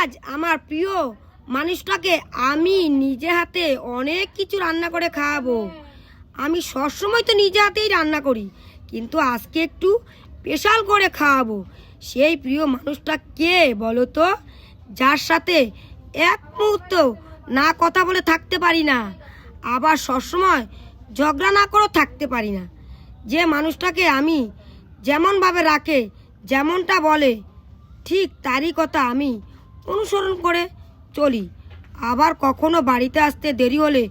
আজ আমার প্রিয় মানুষটাকে আমি নিজে হাতে অনেক কিছু রান্না করে খাওয়াবো। আমি সবসময় তো নিজে হাতেই রান্না করি, কিন্তু আজকে একটু স্পেশাল করে খাওয়াবো। সেই প্রিয় মানুষটা কে বলো তো? যার সাথে এক মুহূর্ত না কথা বলে থাকতে পারি না, আবার সবসময় ঝগড়া না করেও থাকতে পারি না। যে মানুষটাকে আমি যেমনভাবে রাখে, যেমনটা বলে, ঠিক তারই কথা আমি অনুসরণ করে চলি। আবার কখনো বাড়িতে আসতে দেরি হলে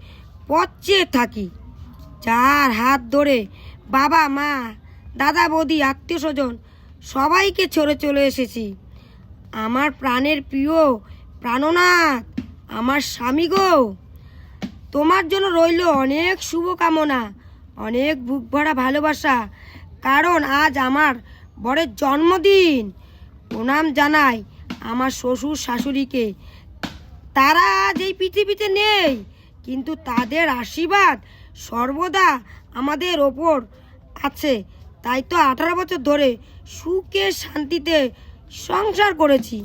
পথ চেয়ে থাকি। যার হাত ধরে বাবা, মা, দাদা, বৌদি, আত্মীয় স্বজন সবাইকে ছড়ে চলে এসেছি। আমার প্রাণের প্রিয় প্রাণনাথ, আমার স্বামী গো। তোমার জন্য রইল অনেক শুভকামনা, অনেক বুক ভরা ভালোবাসা, কারণ আজ আমার বরের জন্মদিন। প্রণাম জানাই আমার শ্বশুর শাশুড়িকে। তারা আজ এই পৃথিবীতে নেই, কিন্তু তাদের আশীর্বাদ সর্বদা আমাদের ওপর আছে। তাই তো আঠারো বছর ধরে সুখে শান্তিতে সংসার করেছি।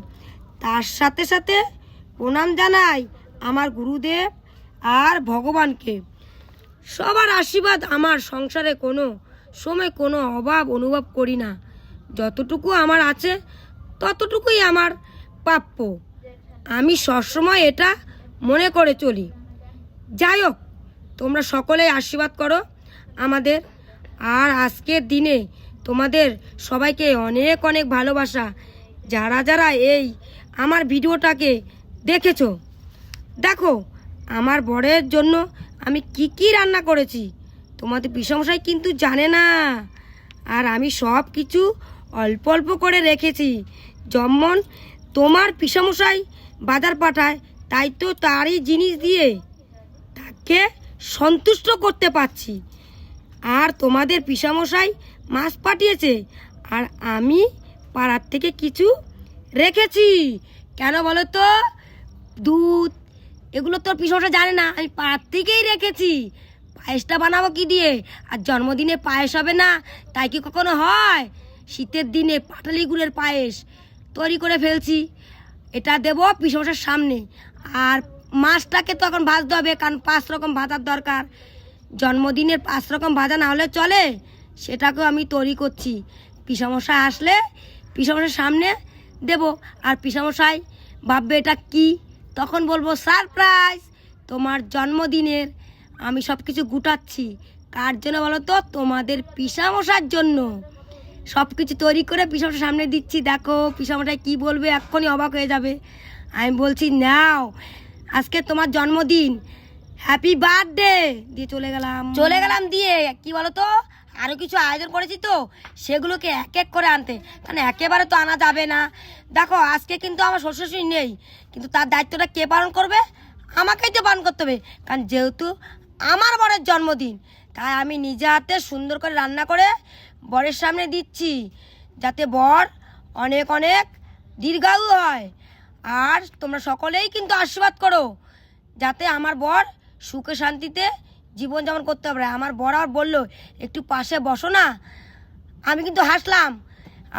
তার সাথে সাথে প্রণাম জানাই আমার গুরুদেব আর ভগবানকে। সবার আশীর্বাদ আমার সংসারে কোনো সময় কোনো অভাব অনুভব করি না। যতটুকু আমার আছে, ততটুকুই আমার প্রাপ্য। আমি সবসময় এটা মনে করে চলি। যাই হোক, তোমরা সকলেই আশীর্বাদ করো। আমাদের আর আজকের দিনে তোমাদের সবাইকে অনেক অনেক ভালোবাসা। যারা যারা এই আমার ভিডিওটাকে দেখেছ, দেখো, আমার বরের জন্য আমি কি কি রান্না করেছি। তোমাদের বিষমশাই কিন্তু জানে না। আর আমি সব কিছু অল্প অল্প করে রেখেছি। যেমন তোমার পিসামশাই বাজার পাঠায়, তাই তো তারই জিনিস দিয়ে তাকে সন্তুষ্ট করতে পারছি। আর তোমাদের পিসামশাই মাছ পাঠিয়েছে, আর আমি পাড়ার থেকে কিছু রেখেছি। কেন বলো তো? দুধ, এগুলো তোর পিসমশাই জানে না, আমি পাড়ার থেকেই রেখেছি। পায়েসটা বানাবো কি দিয়ে? আর জন্মদিনে পায়েস হবে না, তাই কি কখনো হয়? শীতের দিনে পাটালি গুড়ের পায়েস তৈরি করে ফেলছি। এটা দেবো পিসমশার সামনে। আর মাছটাকে তো এখন ভাজতে হবে, কারণ পাঁচ রকম ভাজার দরকার। জন্মদিনের পাঁচ রকম ভাজা না হলে চলে। সেটাকেও আমি তৈরি করছি। পিসামশাই আসলে পিসামশার সামনে দেব। আর পিসামশাই ভাববে এটা কি? তখন বলব, সারপ্রাইজ! তোমার জন্মদিনের আমি সব কিছু গুটাচ্ছি। কার জন্য বলো তো? তোমাদের পিসামশার জন্য। সব কিছু তৈরি করে পিসামশার সামনে দিচ্ছি। দেখো, পিসামশাই কি বলবে, এক্ষুনি অবাক হয়ে যাবে। আমি বলছি, নাও, আজকে তোমার জন্মদিন। হ্যাপি বার্থডে দিয়ে চলে গেলাম। চলে গেলাম দিয়ে, কি বলো তো আরও কিছু আয়োজন করেছি তো, সেগুলোকে এক এক করে আনতে। কারণ একেবারে তো আনা যাবে না। দেখো, আজকে কিন্তু আমার শ্বশুর শাশুড়ি নেই, কিন্তু তার দায়িত্বটা কে পালন করবে? আমাকেই তো পালন করতে হবে। কারণ যেহেতু আমার বরের জন্মদিন তাই আমি নিজে হাতে সুন্দর করে রান্না করে বরের সামনে দিচ্ছি, যাতে বর অনেক অনেক দীর্ঘায়ু হয়। আর তোমরা সকলেই কিন্তু আশীর্বাদ করো, যাতে আমার বর সুখে শান্তিতে জীবনযাপন করতে পারে। আমার বর আর বলল, একটু পাশে বসো না। আমি কিন্তু হাসলাম।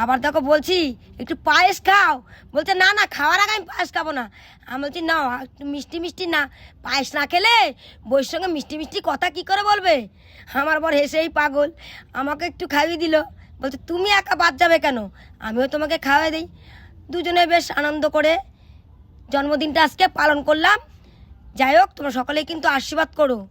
আবার দেখো বলছি, একটু পায়েস খাও। বলছে, না না, খাওয়ার আগে আমি পায়েস খাব না। আমি বলছি, না, একটু মিষ্টি মিষ্টি না। পায়েস না খেলে বইয়ের সঙ্গে মিষ্টি মিষ্টি কথা কি করে বলবে? আমার বর হেসেই পাগল। আমাকে একটু খাইয়ে দিল। বলছে, তুমি একা বাদ যাবে কেন? আমিও তোমাকে খাওয়াই দিই। দুজনে বেশ আনন্দ করে জন্মদিনটা আজকে পালন করলাম। যাই হোক, তোমরা সকলেই কিন্তু আশীর্বাদ করো।